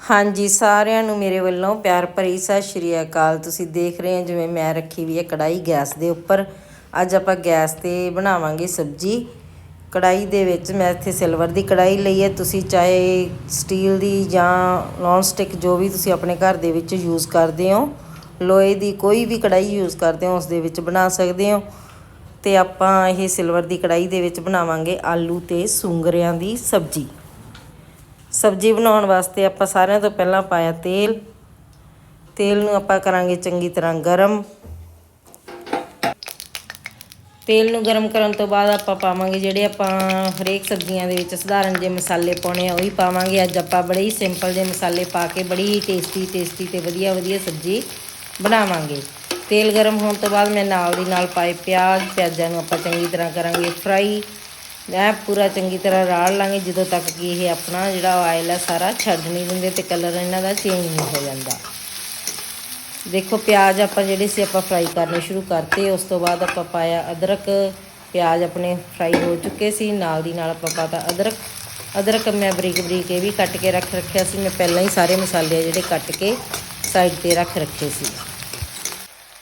ਹਾਂਜੀ, ਸਾਰਿਆਂ ਨੂੰ ਮੇਰੇ ਵੱਲੋਂ ਪਿਆਰ ਭਰੀ ਸਤਿ ਸ਼੍ਰੀ ਅਕਾਲ। ਤੁਸੀਂ ਦੇਖ ਰਹੇ ਹੋ ਜਿਵੇਂ ਮੈਂ ਰੱਖੀ ਵੀ ਹੈ ਕੜਾਈ ਗੈਸ ਦੇ ਉੱਪਰ। ਅੱਜ ਆਪਾਂ ਗੈਸ ਤੇ ਬਣਾਵਾਂਗੇ ਸਬਜੀ। ਕੜਾਈ ਦੇ ਵਿੱਚ ਮੈਂ ਇੱਥੇ ਸਿਲਵਰ ਦੀ ਕੜਾਈ ਲਈ ਹੈ। ਤੁਸੀਂ ਚਾਹੇ ਸਟੀਲ ਦੀ ਜਾਂ ਨੌਨ ਸਟਿਕ ਜੋ ਵੀ ਤੁਸੀਂ ਆਪਣੇ ਘਰ ਦੇ ਵਿੱਚ ਯੂਜ਼ ਕਰਦੇ ਹੋ, ਲੋਹੇ ਦੀ ਕੋਈ ਵੀ ਕੜਾਈ ਯੂਜ਼ ਕਰਦੇ ਹੋ, ਉਸ ਦੇ ਵਿੱਚ ਬਣਾ ਸਕਦੇ ਹੋ। ਤੇ ਆਪਾਂ ਇਹ ਸਿਲਵਰ ਦੀ ਕੜਾਈ ਦੇ ਵਿੱਚ ਬਣਾਵਾਂਗੇ ਆਲੂ ਤੇ ਸੁੰਗਰਿਆਂ ਦੀ ਸਬਜੀ। ਸਬਜ਼ੀ ਬਣਾਉਣ ਵਾਸਤੇ ਆਪਾਂ ਸਾਰਿਆਂ ਤੋਂ ਪਹਿਲਾਂ ਪਾਇਆ ਤੇਲ। ਤੇਲ ਨੂੰ ਆਪਾਂ ਕਰਾਂਗੇ ਚੰਗੀ ਤਰ੍ਹਾਂ ਗਰਮ। ਤੇਲ ਨੂੰ ਗਰਮ ਕਰਨ ਤੋਂ ਬਾਅਦ ਆਪਾਂ ਪਾਵਾਂਗੇ ਜਿਹੜੇ ਆਪਾਂ ਹਰੇਕ ਸਬਜ਼ੀਆਂ ਦੇ ਵਿੱਚ ਸਧਾਰਨ ਜਿਹੇ ਮਸਾਲੇ ਪਾਉਣੇ ਆ, ਉਹੀ ਪਾਵਾਂਗੇ। ਅੱਜ ਆਪਾਂ ਬੜੇ ਹੀ ਸਿੰਪਲ ਜਿਹੇ ਮਸਾਲੇ ਪਾ ਕੇ ਬੜੀ ਹੀ ਟੇਸਟੀ ਟੇਸਟੀ ਤੇ ਵਧੀਆ ਵਧੀਆ ਸਬਜ਼ੀ ਬਣਾਵਾਂਗੇ। ਤੇਲ ਗਰਮ ਹੋਣ ਤੋਂ ਬਾਅਦ ਮੈਂ ਨਾਲ ਦੀ ਨਾਲ ਪਾਏ ਪਿਆਜ਼। ਪਿਆਜ਼ਾਂ ਨੂੰ ਆਪਾਂ ਚੰਗੀ ਤਰ੍ਹਾਂ ਕਰਾਂਗੇ ਫਰਾਈ ਮੈਂ ਪੂਰਾ ਚੰਗੀ ਤਰ੍ਹਾਂ ਰਾੜ ਲਾਂਗੇ, ਜਦੋਂ ਤੱਕ ਕਿ ਇਹ ਆਪਣਾ ਜਿਹੜਾ ਆਇਲ ਹੈ ਸਾਰਾ ਛੱਡ ਨਹੀਂ ਦਿੰਦੇ ਤੇ ਕਲਰ ਇਹਨਾਂ ਦਾ ਚੇਂਜ ਨਹੀਂ ਹੋ ਜਾਂਦਾ। ਦੇਖੋ, ਪਿਆਜ਼ ਆਪਾਂ ਜਿਹੜੇ ਸੀ ਆਪਾਂ ਫਰਾਈ ਕਰਨੇ ਸ਼ੁਰੂ ਕਰਤੇ, ਉਸ ਤੋਂ ਬਾਅਦ ਆਪਾਂ ਪਾਇਆ ਅਦਰਕ। ਪਿਆਜ਼ ਆਪਣੇ ਫਰਾਈ ਹੋ ਚੁੱਕੇ ਸੀ, ਨਾਲ ਦੀ ਨਾਲ ਆਪਾਂ ਪਾਤਾ ਅਦਰਕ। ਅਦਰਕ ਮੈਂ ਬਰੀਕ ਬਰੀਕ ਇਹ ਵੀ ਕੱਟ ਕੇ ਰੱਖ ਰੱਖਿਆ ਸੀ, ਮੈਂ ਪਹਿਲਾਂ ਹੀ ਸਾਰੇ ਮਸਾਲੇ ਜਿਹੜੇ ਕੱਟ ਕੇ ਸਾਈਡ ਤੇ ਰੱਖ ਰੱਖੇ ਸੀ।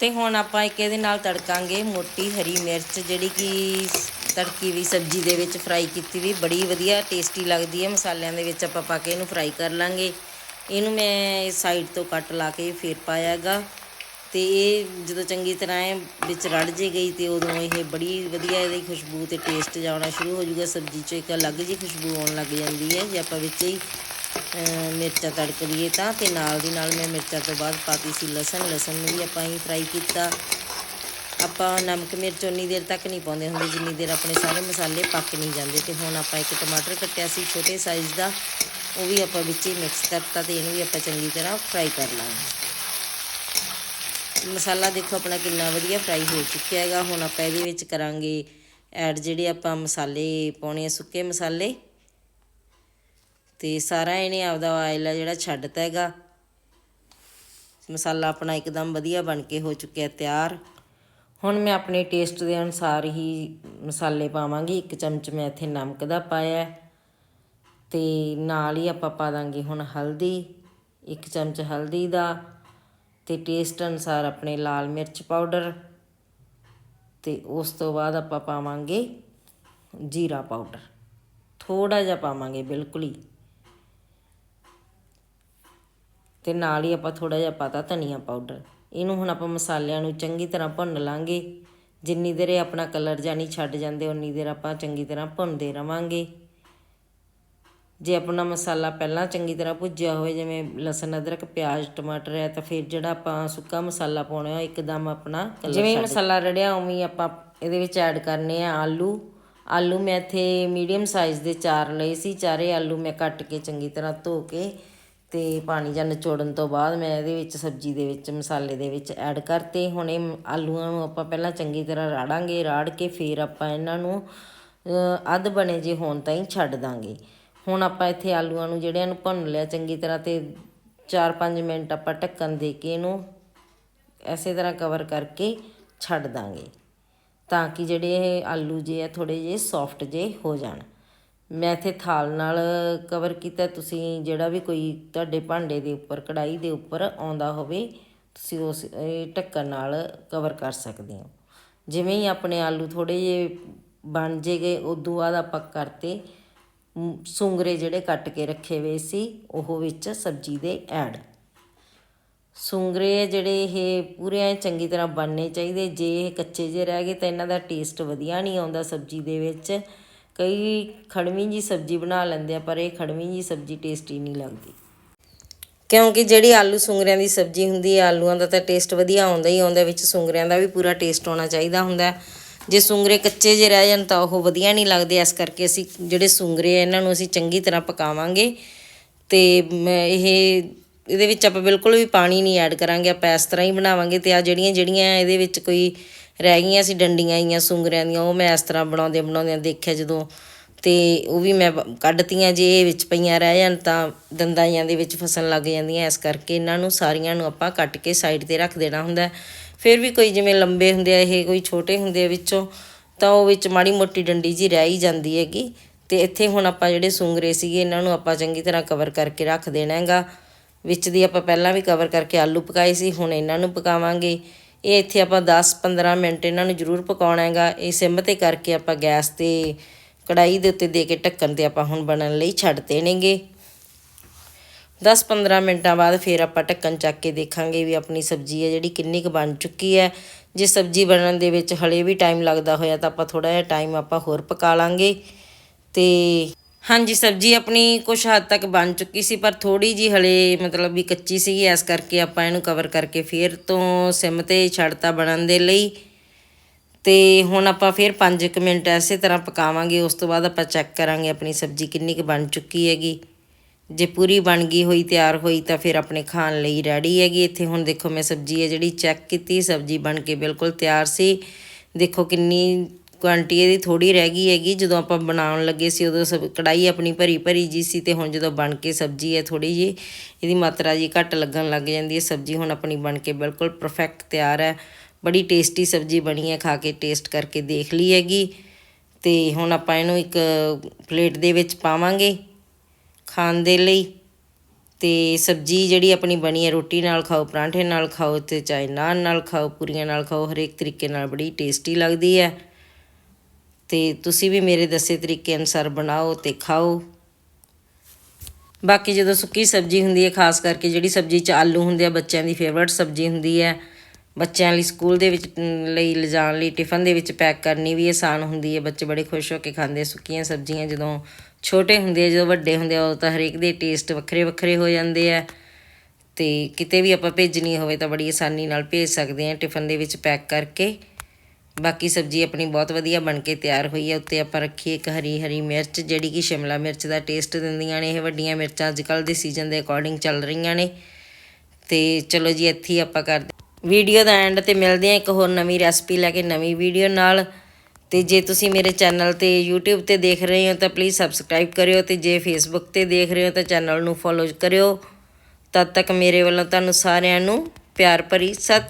ਤੇ ਹੁਣ ਆਪਾਂ ਇੱਕ ਇਹਦੇ ਨਾਲ ਤੜਕਾਂਗੇ ਮੋਟੀ ਹਰੀ ਮਿਰਚ, ਜਿਹੜੀ ਕਿ ਤੜਕੀ ਵੀ ਸਬਜ਼ੀ ਦੇ ਵਿੱਚ ਫਰਾਈ ਕੀਤੀ ਵੀ ਬੜੀ ਵਧੀਆ ਟੇਸਟੀ ਲੱਗਦੀ ਹੈ। ਮਸਾਲਿਆਂ ਦੇ ਵਿੱਚ ਆਪਾਂ ਪਾ ਕੇ ਇਹਨੂੰ ਫਰਾਈ ਕਰ ਲਾਂਗੇ। ਇਹਨੂੰ ਮੈਂ ਸਾਈਡ ਤੋਂ ਕੱਟ ਲਾ ਕੇ ਫੇਰ ਪਾਇਆ ਹੈਗਾ ਤੇ ਇਹ ਜਦੋਂ ਚੰਗੀ ਤਰ੍ਹਾਂ ਇਹ ਵਿੱਚ ਰੜ ਜੇ ਗਈ ਤੇ ਉਦੋਂ ਇਹ ਬੜੀ ਵਧੀਆ ਇਹਦੀ ਖੁਸ਼ਬੂ ਤੇ ਟੇਸਟ ਜਾਣਾ ਸ਼ੁਰੂ ਹੋ ਜਾਊਗਾ। ਸਬਜ਼ੀ 'ਚੋਂ ਇੱਕ ਅਲੱਗ ਜੀ ਖੁਸ਼ਬੂ ਆਉਣ ਲੱਗ ਜਾਂਦੀ ਹੈ। ਜੇ ਆਪਾਂ ਵਿੱਚ ਹੀ ਮਿਰਚਾਂ ਤੜਕ ਲਈਏ ਤਾਂ ਤੇ ਨਾਲ ਦੀ ਨਾਲ ਮੈਂ ਮਿਰਚਾਂ ਤੋਂ ਬਾਅਦ ਪਾਤੀ ਸੀ ਲਸਣ। ਲਸਣ ਨੂੰ ਵੀ ਆਪਾਂ ਹੀ ਫਰਾਈ ਕੀਤਾ। ਆਪਾਂ ਨਮਕ ਮਿਰਚ ਉਨੀ ਦੇਰ ਤੱਕ ਨਹੀਂ ਪਾਉਂਦੇ ਹੁੰਦੇ, ਜਿੰਨੀ ਦੇਰ ਆਪਣੇ ਸਾਰੇ ਮਸਾਲੇ ਪੱਕ ਨਹੀਂ ਜਾਂਦੇ। ਤੇ ਹੁਣ ਆਪਾਂ ਇੱਕ ਟਮਾਟਰ ਕੱਟਿਆ ਸੀ, ਛੋਟੇ ਸਾਈਜ਼ ਦਾ, ਉਹ ਵੀ ਆਪਾਂ ਵਿੱਚ ਹੀ ਮਿਕਸ ਕਰਤਾ ਤੇ ਇਹਨੂੰ ਵੀ ਆਪਾਂ ਚੰਗੀ ਤਰ੍ਹਾਂ ਫਰਾਈ ਕਰ ਲਾਂਗੇ। ਮਸਾਲਾ ਦੇਖੋ ਆਪਣਾ ਕਿੰਨਾ ਵਧੀਆ ਫਰਾਈ ਹੋ ਚੁੱਕਿਆ ਹੈਗਾ। ਹੁਣ ਆਪਾਂ ਇਹਦੇ ਵਿੱਚ ਕਰਾਂਗੇ ਐਡ ਜਿਹੜੇ ਆਪਾਂ ਮਸਾਲੇ ਪਾਉਣੇ ਆ, ਸੁੱਕੇ ਮਸਾਲੇ। ਤੇ ਸਾਰਾ ਇਹਨੇ ਆਪਦਾ ਆਇਲ ਆ ਜਿਹੜਾ ਛੱਡਤਾ ਹੈਗਾ। ਮਸਾਲਾ ਆਪਣਾ ਇੱਕਦਮ ਵਧੀਆ ਬਣ ਕੇ ਹੋ ਚੁੱਕਿਆ ਤਿਆਰ। ਹੁਣ ਮੈਂ ਆਪਣੇ ਟੇਸਟ ਦੇ ਅਨੁਸਾਰ ਹੀ ਮਸਾਲੇ ਪਾਵਾਂਗੀ। ਇੱਕ ਚਮਚ ਮੈਂ ਇੱਥੇ ਨਮਕ ਦਾ ਪਾਇਆ ਹੈ ਤੇ ਨਾਲ ਹੀ ਆਪਾਂ ਪਾ ਦਾਂਗੇ ਹੁਣ ਹਲਦੀ, ਇੱਕ ਚਮਚ ਹਲਦੀ ਦਾ ਤੇ ਟੇਸਟ ਅਨੁਸਾਰ ਆਪਣੇ ਲਾਲ ਮਿਰਚ ਪਾਊਡਰ ਤੇ ਉਸ ਤੋਂ ਬਾਅਦ ਆਪਾਂ ਪਾਵਾਂਗੇ ਜੀਰਾ ਪਾਊਡਰ ਥੋੜਾ ਜਿਹਾ ਪਾਵਾਂਗੇ ਬਿਲਕੁਲ ਹੀ। ਤੇ ਨਾਲ ਹੀ ਆਪਾਂ ਥੋੜਾ ਜਿਹਾ ਪਾਤਾ ਧਨੀਆ ਪਾਊਡਰ ਇਹਨੂੰ ਹੁਣ ਆਪਾਂ ਮਸਾਲਿਆਂ ਨੂੰ ਚੰਗੀ ਤਰ੍ਹਾਂ ਭੁੰਨ ਲਾਂਗੇ। ਜਿੰਨੀ ਦੇਰ ਇਹ ਆਪਣਾ ਕਲਰ ਜਾਨੀ ਛੱਡ ਜਾਂਦੇ ਉਨੀ ਦੇਰ ਆਪਾਂ ਚੰਗੀ ਤਰ੍ਹਾਂ ਭੁੰਨਦੇ ਰਵਾਂਗੇ। ਜੇ ਆਪਣਾ ਮਸਾਲਾ ਪਹਿਲਾਂ ਚੰਗੀ ਤਰ੍ਹਾਂ ਭੁੱਜਿਆ ਹੋਵੇ ਜਿਵੇਂ ਲਸਣ ਅਦਰਕ ਪਿਆਜ਼ ਟਮਾਟਰ ਹੈ ਤਾਂ ਫਿਰ ਜਿਹੜਾ ਆਪਾਂ ਸੁੱਕਾ ਮਸਾਲਾ ਪਾਉਣਾ ਹੈ ਇੱਕਦਮ ਆਪਣਾ ਜਿਵੇਂ ਮਸਾਲਾ ਰੜਿਆ ਉਵੇਂ ਆਪਾਂ ਇਹਦੇ ਵਿੱਚ ਐਡ ਕਰਨੇ ਆ ਆਲੂ। ਆਲੂ ਮੈਂ ਇੱਥੇ ਮੀਡੀਅਮ ਸਾਈਜ਼ ਦੇ ਚਾਰ ਲਏ ਸੀ ਚਾਰੇ ਆਲੂ ਮੈਂ ਕੱਟ ਕੇ ਚੰਗੀ ਤਰ੍ਹਾਂ ਧੋ ਕੇ ਅਤੇ ਪਾਣੀ ਜਾਂ ਨਿਚੋੜਨ ਤੋਂ ਬਾਅਦ ਮੈਂ ਇਹਦੇ ਵਿੱਚ ਸਬਜ਼ੀ ਦੇ ਵਿੱਚ, ਮਸਾਲੇ ਦੇ ਵਿੱਚ ਐਡ ਕਰਤੇ। ਹੁਣ ਇਹ ਆਲੂਆਂ ਨੂੰ ਆਪਾਂ ਪਹਿਲਾਂ ਚੰਗੀ ਤਰ੍ਹਾਂ ਰਾੜਾਂਗੇ, ਰਾੜ ਕੇ ਫਿਰ ਆਪਾਂ ਇਹਨਾਂ ਨੂੰ ਅੱਧ ਬਣੇ ਜੇ ਹੋਣ ਤਾਈਂ ਛੱਡ ਦਾਂਗੇ। ਹੁਣ ਆਪਾਂ ਇੱਥੇ ਆਲੂਆਂ ਨੂੰ ਜਿਹੜਿਆਂ ਨੂੰ ਭੁੰਨ ਲਿਆ ਚੰਗੀ ਤਰ੍ਹਾਂ ਤੇ 4-5 ਮਿੰਟ ਆਪਾਂ ਢੱਕਣ ਦੇ ਕੇ ਇਹਨੂੰ ਐਸੇ ਤਰ੍ਹਾਂ ਕਵਰ ਕਰਕੇ ਛੱਡ ਦਾਂਗੇ। ਤਾਂ ਕਿ ਜਿਹੜੇ ਇਹ ਆਲੂ ਜੇ ਆ ਥੋੜੇ ਜਿਹੇ ਸੌਫਟ ਜੇ ਹੋ ਜਾਣ। ਮੈਂ ਇੱਥੇ ਥਾਲ ਨਾਲ ਕਵਰ ਕੀਤਾ। ਤੁਸੀਂ ਜਿਹੜਾ ਵੀ ਕੋਈ ਤੁਹਾਡੇ ਭਾਂਡੇ ਦੇ ਉੱਪਰ ਕੜਾਈ ਦੇ ਉੱਪਰ ਆਉਂਦਾ ਹੋਵੇ, ਤੁਸੀਂ ਉਸ ਢੱਕਣ ਨਾਲ ਕਵਰ ਕਰ ਸਕਦੇ ਹੋ। ਜਿਵੇਂ ਹੀ ਆਪਣੇ ਆਲੂ ਥੋੜੇ ਜਿਹੇ ਬਣ ਜੇਗੇ, ਉਦੋਂ ਬਾਅਦ ਆਪਾਂ ਕਰਤੇ ਸੁੰਗਰੇ ਜਿਹੜੇ ਕੱਟ ਕੇ ਰੱਖੇ ਹੋਏ ਸੀ, ਉਹ ਵਿੱਚ ਸਬਜ਼ੀ ਦੇ ਐਡ। ਸੁੰਗਰੇ ਜਿਹੜੇ ਇਹ ਪੂਰੇ ਚੰਗੀ ਤਰ੍ਹਾਂ ਬਣਨੇ ਚਾਹੀਦੇ। ਜੇ ਇਹ ਕੱਚੇ ਜੇ ਰਹਿ ਗਏ ਤਾਂ ਇਹਨਾਂ ਦਾ ਟੇਸਟ ਵਧੀਆ ਨਹੀਂ ਆਉਂਦਾ ਸਬਜ਼ੀ ਦੇ ਵਿੱਚ। ਕਈ ਖੜਵੀਂ ਜੀ ਸਬਜ਼ੀ ਬਣਾ ਲੈਂਦੇ ਆ, ਪਰ ਇਹ ਖੜਵੀਂ ਜੀ ਸਬਜ਼ੀ ਟੇਸਟੀ ਨਹੀਂ ਲੱਗਦੀ। ਕਿਉਂਕਿ ਜਿਹੜੀ ਆਲੂ ਸੁੰਗਰਿਆਂ ਦੀ ਸਬਜ਼ੀ ਹੁੰਦੀ ਹੈ, ਆਲੂਆਂ ਦਾ ਤਾਂ ਟੇਸਟ ਵਧੀਆ ਆਉਂਦਾ ਹੀ ਆਉਂਦਾ ਵਿੱਚ ਸੁੰਗਰਿਆਂ ਦਾ ਵੀ ਪੂਰਾ ਟੇਸਟ ਆਉਣਾ ਚਾਹੀਦਾ ਹੁੰਦਾ ਜੇ ਸੁੰਗਰੇ ਕੱਚੇ ਜੇ ਰਹਿ ਜਾਣ ਤਾਂ ਉਹ ਵਧੀਆ ਨਹੀਂ ਲੱਗਦੇ, ਇਸ ਕਰਕੇ ਅਸੀਂ ਜਿਹੜੇ ਸੁੰਗਰੇ ਆ, ਇਹਨਾਂ ਨੂੰ ਅਸੀਂ ਚੰਗੀ ਤਰ੍ਹਾਂ ਪਕਾਵਾਂਗੇ। ਤੇ ਇਹ ਇਹਦੇ ਵਿੱਚ ਆਪਾਂ ਬਿਲਕੁਲ ਵੀ ਪਾਣੀ ਨਹੀਂ ਐਡ ਕਰਾਂਗੇ, ਆਪਾਂ ਇਸ ਤਰ੍ਹਾਂ ਹੀ ਬਣਾਵਾਂਗੇ ਤੇ ਆ ਜਿਹੜੀਆਂ ਜਿਹੜੀਆਂ ਇਹਦੇ ਵਿੱਚ ਕੋਈ ਰਹਿ ਗਈਆਂ ਸੀ ਡੰਡੀਆਂ ਆਈਆਂ ਸੁੰਗਰਿਆਂ ਦੀਆਂ, ਉਹ ਮੈਂ ਇਸ ਤਰ੍ਹਾਂ ਬਣਾਉਂਦੇ ਬਣਾਉਂਦਿਆਂ ਦੇਖਿਆ ਜਦੋਂ ਤੇ ਉਹ ਵੀ ਮੈਂ ਕੱਢਤੀਆਂ ਜੇ ਇਹ ਵਿੱਚ ਪਈਆਂ ਰਹਿ ਜਾਣ ਤਾਂ ਦੰਦਾਈਆਂ ਦੇ ਵਿੱਚ ਫਸਣ ਲੱਗ ਜਾਂਦੀਆਂ, ਇਸ ਕਰਕੇ ਇਹਨਾਂ ਨੂੰ ਸਾਰੀਆਂ ਨੂੰ ਆਪਾਂ ਕੱਟ ਕੇ ਸਾਈਡ ਤੇ ਰੱਖ ਦੇਣਾ ਹੁੰਦਾ। ਫਿਰ ਵੀ ਕੋਈ ਜਿਵੇਂ ਲੰਬੇ ਹੁੰਦੇ ਆ, ਇਹ ਕੋਈ ਛੋਟੇ ਹੁੰਦੇ ਆ ਵਿੱਚੋਂ, ਤਾਂ ਉਹ ਵਿੱਚ ਮਾੜੀ ਮੋਟੀ ਡੰਡੀ ਜੀ ਰਹਿ ਹੀ ਜਾਂਦੀ ਹੈਗੀ। ਤੇ ਇੱਥੇ ਹੁਣ ਆਪਾਂ ਜਿਹੜੇ ਸੁੰਗਰੇ ਸੀਗੇ, ਇਹਨਾਂ ਨੂੰ ਆਪਾਂ ਚੰਗੀ ਤਰ੍ਹਾਂ ਕਵਰ ਕਰਕੇ ਰੱਖ ਦੇਣਾ ਹੈਗਾ। ਵਿੱਚ ਦੀ ਆਪਾਂ ਪਹਿਲਾਂ ਵੀ ਕਵਰ ਕਰਕੇ ਆਲੂ ਪਕਾਏ ਸੀ, ਹੁਣ ਇਹਨਾਂ ਨੂੰ ਪਕਾਵਾਂਗੇ। ਇਹ ਇੱਥੇ ਆਪਾਂ 10-15 ਮਿੰਟ ਇਹਨਾਂ ਨੂੰ ਜ਼ਰੂਰ ਪਕਾਉਣਾ ਹੈਗਾ। ਇਹ ਸਿਮ ਤੇ ਕਰਕੇ ਆਪਾਂ ਗੈਸ ਤੇ ਕੜਾਈ ਦੇ ਉੱਤੇ ਦੇ ਕੇ ਢੱਕਣ ਤੇ ਆਪਾਂ ਹੁਣ ਬਣਨ ਲਈ ਛੱਡ ਦੇਣਗੇ। 10-15 ਮਿੰਟਾਂ ਬਾਅਦ ਫਿਰ ਆਪਾਂ ਢੱਕਣ ਚੱਕ ਕੇ ਦੇਖਾਂਗੇ ਵੀ ਆਪਣੀ ਸਬਜ਼ੀ ਹੈ ਜਿਹੜੀ ਕਿੰਨੀ ਕੁ ਬਣ ਚੁੱਕੀ ਹੈ। ਜੇ ਸਬਜ਼ੀ ਬਣਨ ਦੇ ਵਿੱਚ ਹਲੇ ਵੀ ਟਾਈਮ ਲੱਗਦਾ ਹੋਇਆ ਤਾਂ ਆਪਾਂ ਥੋੜਾ ਜਿਹਾ ਟਾਈਮ ਆਪਾਂ ਹੋਰ ਪਕਾ ਲਾਂਗੇ। ਤੇ ਹਾਂਜੀ ਸਬਜ਼ੀ ਆਪਣੀ ਕੁਛ ਹੱਦ ਤੱਕ ਬਣ ਚੁੱਕੀ ਸੀ, ਪਰ ਥੋੜੀ ਜੀ ਹਲੇ ਮਤਲਬ ਵੀ ਕੱਚੀ ਸੀਗੀ, ਇਸ ਕਰਕੇ ਆਪਾਂ ਇਹਨੂੰ ਕਵਰ ਕਰਕੇ ਫਿਰ ਤੋਂ ਸਿਮ ਤੇ ਛੱਡਤਾ ਬਣਨ ਦੇ ਲਈ। ਤੇ ਹੁਣ ਆਪਾਂ ਫਿਰ 5 ਮਿੰਟ ਐਸੇ ਤਰ੍ਹਾਂ ਪਕਾਵਾਂਗੇ, ਉਸ ਤੋਂ ਬਾਅਦ ਆਪਾਂ ਚੈੱਕ ਕਰਾਂਗੇ ਆਪਣੀ ਸਬਜ਼ੀ ਕਿੰਨੀ ਕੁ ਬਣ ਚੁੱਕੀ ਹੈਗੀ। ਜੇ ਪੂਰੀ ਬਣ ਗਈ ਹੋਈ, ਤਿਆਰ ਹੋਈ, ਤਾਂ ਫਿਰ ਆਪਣੇ ਖਾਣ ਲਈ ਰੈਡੀ ਹੈਗੀ। ਇੱਥੇ ਹੁਣ ਦੇਖੋ ਮੈਂ ਸਬਜ਼ੀ ਹੈ ਜਿਹੜੀ ਚੈੱਕ ਕੀਤੀ, ਸਬਜ਼ੀ ਬਣ ਕੇ ਬਿਲਕੁਲ ਤਿਆਰ ਸੀ। ਦੇਖੋ ਕਿੰਨੀ ਕੁਆਂਟੀ ਇਹਦੀ ਥੋੜੀ ਰਹਿ ਗਈ ਹੈਗੀ, ਜਦੋਂ ਆਪਾਂ ਬਣਾਉਣ ਲੱਗੇ ਸੀ ਉਦੋਂ ਸਬ ਕੜਾਈ ਆਪਣੀ ਭਰੀ ਭਰੀ ਜੀ ਸੀ ਤੇ ਹੁਣ ਜਦੋਂ ਬਣ ਕੇ ਸਬਜ਼ੀ ਹੈ ਥੋੜੀ ਜੀ ਇਹਦੀ ਮਾਤਰਾ ਜੀ ਘੱਟ ਲੱਗਣ ਲੱਗ ਜਾਂਦੀ ਹੈ, ਸਬਜ਼ੀ ਹੁਣ ਆਪਣੀ ਬਣ ਕੇ ਬਿਲਕੁਲ ਪਰਫੈਕਟ ਤਿਆਰ ਹੈ। ਬੜੀ ਟੇਸਟੀ ਸਬਜ਼ੀ ਬਣੀ ਹੈ, ਖਾ ਕੇ ਟੇਸਟ ਕਰਕੇ ਦੇਖ ਲਈ ਹੈਗੀ। ਤੇ ਹੁਣ ਆਪਾਂ ਇਹਨੂੰ ਇੱਕ ਪਲੇਟ ਦੇ ਵਿੱਚ ਪਾਵਾਂਗੇ ਖਾਣ ਦੇ ਲਈ। ਤੇ ਸਬਜ਼ੀ ਜਿਹੜੀ ਆਪਣੀ ਬਣੀ ਹੈ, ਰੋਟੀ ਨਾਲ ਖਾਓ, ਪਰਾਂਠੇ ਨਾਲ ਖਾਓ ਤੇ ਚਾਹੇ ਨਾਨ ਨਾਲ ਖਾਓ, ਪੂਰੀਆਂ ਨਾਲ ਖਾਓ, ਹਰੇਕ ਤਰੀਕੇ ਨਾਲ ਬੜੀ ਟੇਸਟੀ ਲੱਗਦੀ ਹੈ। ਤੇ ਤੁਸੀਂ ਵੀ ਮੇਰੇ ਦੱਸੇ ਤਰੀਕੇ ਅਨੁਸਾਰ ਬਣਾਓ ਤੇ ਖਾਓ। ਬਾਕੀ ਜਦੋਂ ਸੁੱਕੀ ਸਬਜ਼ੀ ਹੁੰਦੀ ਹੈ, ਖਾਸ ਕਰਕੇ ਜਿਹੜੀ ਸਬਜ਼ੀ 'ਚ ਆਲੂ ਹੁੰਦੇ ਆ, ਬੱਚਿਆਂ ਦੀ ਫੇਵਰਟ ਸਬਜ਼ੀ ਹੁੰਦੀ ਹੈ, ਬੱਚਿਆਂ ਲਈ ਸਕੂਲ ਦੇ ਵਿੱਚ ਲਈ ਲਿਜਾਣ ਲਈ ਟਿਫਨ ਦੇ ਵਿੱਚ ਪੈਕ ਕਰਨੀ ਵੀ ਆਸਾਨ ਹੁੰਦੀ ਹੈ। ਬੱਚੇ ਬੜੇ ਖੁਸ਼ ਹੋ ਕੇ ਖਾਂਦੇ ਆ ਸੁੱਕੀਆਂ ਸਬਜ਼ੀਆਂ। ਜਦੋਂ ਛੋਟੇ ਹੁੰਦੇ ਆ, ਜਦੋਂ ਵੱਡੇ ਹੁੰਦੇ ਆ ਉਹ ਤਾਂ ਹਰੇਕ ਦੇ ਟੇਸਟ ਵੱਖਰੇ ਵੱਖਰੇ ਹੋ ਜਾਂਦੇ ਆ। ਤੇ ਕਿਤੇ ਵੀ ਆਪਾਂ ਭੇਜਣੀ ਹੋਵੇ ਤਾਂ ਬੜੀ ਆਸਾਨੀ ਨਾਲ ਭੇਜ ਸਕਦੇ ਆ ਟਿਫਨ ਦੇ ਵਿੱਚ ਪੈਕ ਕਰਕੇ। ਬਾਕੀ ਸਬਜ਼ੀ ਆਪਣੀ ਬਹੁਤ ਵਧੀਆ ਬਣ ਕੇ ਤਿਆਰ ਹੋਈ ਹੈ। ਉੱਤੇ ਆਪਾਂ ਰੱਖੀ ਇੱਕ ਹਰੀ ਹਰੀ ਮਿਰਚ, ਜਿਹੜੀ ਕਿ ਸ਼ਿਮਲਾ ਮਿਰਚ ਦਾ ਟੇਸਟ ਦਿੰਦੀਆਂ ਨੇ ਇਹ ਵੱਡੀਆਂ ਮਿਰਚਾਂ। ਅੱਜ ਕੱਲ੍ਹ ਦੇ ਸੀਜ਼ਨ ਦੇ ਅਕੋਰਡਿੰਗ ਚੱਲ ਰਹੀਆਂ ਨੇ। ਤੇ ਚਲੋ ਜੀ, ਇੱਥੇ ਆਪਾਂ ਕਰਦੇ ਵੀਡੀਓ ਦਾ ਐਂਡ ਤੇ ਮਿਲਦੇ ਆ ਇੱਕ ਹੋਰ ਨਵੀਂ ਰੈਸਪੀ ਲੈ ਕੇ ਨਵੀਂ ਵੀਡੀਓ ਨਾਲ। ਤੇ ਜੇ ਤੁਸੀਂ ਮੇਰੇ ਚੈਨਲ ਤੇ YouTube ਤੇ ਦੇਖ ਰਹੇ ਹੋ ਤਾਂ ਪਲੀਜ਼ ਸਬਸਕ੍ਰਾਈਬ ਕਰਿਓ ਤੇ ਜੇ Facebook ਤੇ ਦੇਖ ਰਹੇ ਹੋ ਤਾਂ ਚੈਨਲ ਨੂੰ ਫੋਲੋ ਕਰਿਓ। ਤਦ ਤੱਕ ਮੇਰੇ ਵੱਲੋਂ ਤੁਹਾਨੂੰ ਸਾਰਿਆਂ ਨੂੰ ਪਿਆਰ ਭਰੀ ਸਤਿ